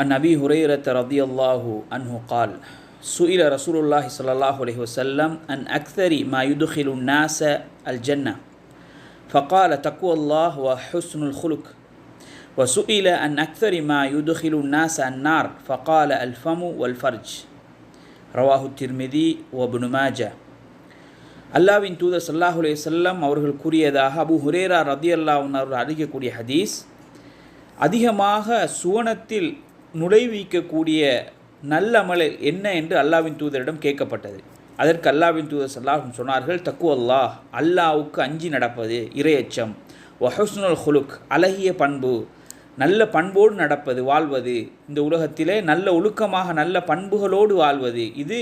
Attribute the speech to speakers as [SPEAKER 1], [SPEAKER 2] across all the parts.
[SPEAKER 1] عن أبي هريرة رضي الله عنه قال سئل رسول الله صلى الله عليه وسلم عن أكثر ما يدخل الناس الجنة فقال تقوى الله وحسن الخلق وسئل عن أكثر ما يدخل الناس النار فقال الفم والفرج رواه الترمذي وابن ماجه அல்லாவின் தூதர் சல்லாஹ் அலைஹி வஸல்லம் அவர்கள் கூறியதாக அபு ஹுரேரா ரதி அவர்கள் அறிக்கக்கூடிய ஹதீஸ் அதிகமாக சுவனத்தில் நுழைவிக்கக்கூடிய நல்லமலை என்ன என்று அல்லாவின் தூதரிடம் கேட்கப்பட்டது. அதற்கு அல்லாவின் தூதர் சல்லாஹும் சொன்னார்கள் தக்கு அல்லாஹ் அல்லாவுக்கு அஞ்சி நடப்பது இரையச்சம். ஒஹஸ்னுல் ஹுலுக் அழகிய பண்பு. நல்ல பண்போடு நடப்பது வாழ்வது. இந்த உலகத்திலே நல்ல ஒழுக்கமாக நல்ல பண்புகளோடு வாழ்வது. இது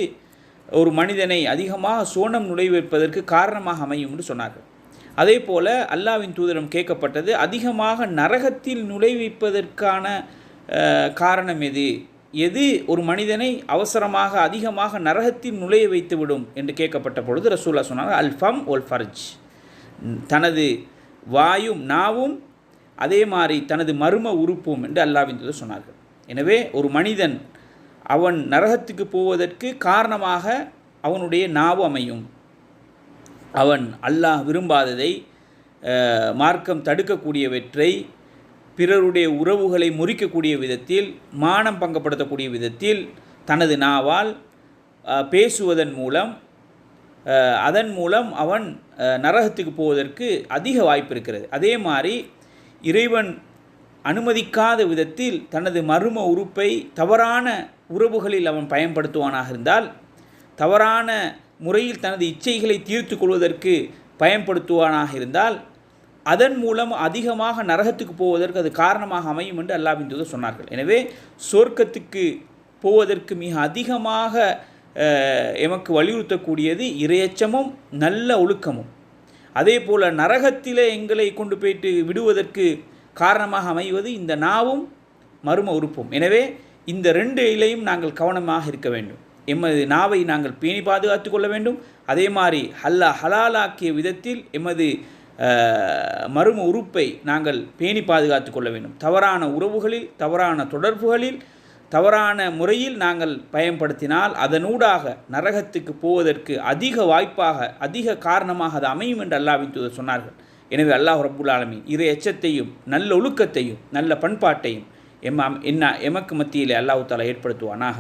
[SPEAKER 1] ஒரு மனிதனை அதிகமாக சோனம் நுழைவிப்பதற்கு காரணமாக அமையும் என்று சொன்னார்கள். அதே போல் அல்லாவின் தூதரம் கேட்கப்பட்டது அதிகமாக நரகத்தில் நுழைவிப்பதற்கான காரணம் எது? எது ஒரு மனிதனை அவசரமாக அதிகமாக நரகத்தில் நுழைய வைத்துவிடும் என்று கேட்கப்பட்ட பொழுது ரசூல்லா சொன்னாங்க அல்ஃபம் ஒல் ஃபர்ஜ். தனது வாயும் நாவும் அதே மாதிரி தனது மர்ம உறுப்பும் என்று அல்லாவின் தூதர் சொன்னார்கள். எனவே ஒரு மனிதன் அவன் நரகத்துக்கு போவதற்கு காரணமாக அவனுடைய நாவு அமையும். அவன் அல்லாஹ் விரும்பாததை மார்க்கம் தடுக்கக்கூடியவற்றை பிறருடைய உறவுகளை முறிக்கக்கூடிய விதத்தில் மானம் பங்கப்படுத்தக்கூடிய விதத்தில் தனது நாவால் பேசுவதன் மூலம் அதன் மூலம் அவன் நரகத்துக்கு போவதற்கு அதிக வாய்ப்பு இருக்கிறது. அதே மாதிரி இறைவன் அனுமதிக்காத விதத்தில் தனது மர்ம உறுப்பை தவறான உறவுகளில் அவன் பயன்படுத்துவானாக இருந்தால் தவறான முறையில் தனது இச்சைகளை தீர்த்து கொள்வதற்கு பயன்படுத்துவானாக இருந்தால் அதன் மூலம் அதிகமாக நரகத்துக்கு போவதற்கு அது காரணமாக அமையும் என்று அல்லாவின் தூதர் சொன்னார்கள். எனவே சொர்க்கத்துக்கு போவதற்கு மிக அதிகமாக எமக்கு வலியுறுத்தக்கூடியது இரையச்சமும் நல்ல ஒழுக்கமும். அதே போல் நரகத்திலே எங்களை கொண்டு போயிட்டு விடுவதற்கு காரணமாக அமைவது இந்த நாவும் மர்ம உறுப்பும். எனவே இந்த ரெண்டு இலையும் நாங்கள் கவனமாக இருக்க வேண்டும். எமது நாவை நாங்கள் பேணி பாதுகாத்து கொள்ள வேண்டும். அதே மாதிரி ஹல்லா ஹலாலாக்கிய விதத்தில் எமது மரும உறுப்பை நாங்கள் பேணி பாதுகாத்து கொள்ள வேண்டும். தவறான உறவுகளில் தவறான தொடர்புகளில் தவறான முறையில் நாங்கள் பயன்படுத்தினால் அதனூடாக நரகத்துக்கு போவதற்கு அதிக வாய்ப்பாக அதிக காரணமாக அது அமையும் என்று அல்லாவின் தூதர் சொன்னார்கள். எனவே அல்லாஹ் ரப்புல் ஆலமின் இரு எச்சத்தையும் நல்ல ஒழுக்கத்தையும் நல்ல பண்பாட்டையும் எம் என்ன எமக்கு மத்தியிலே அல்லாஹு தாலா ஏற்படுத்துவானாக.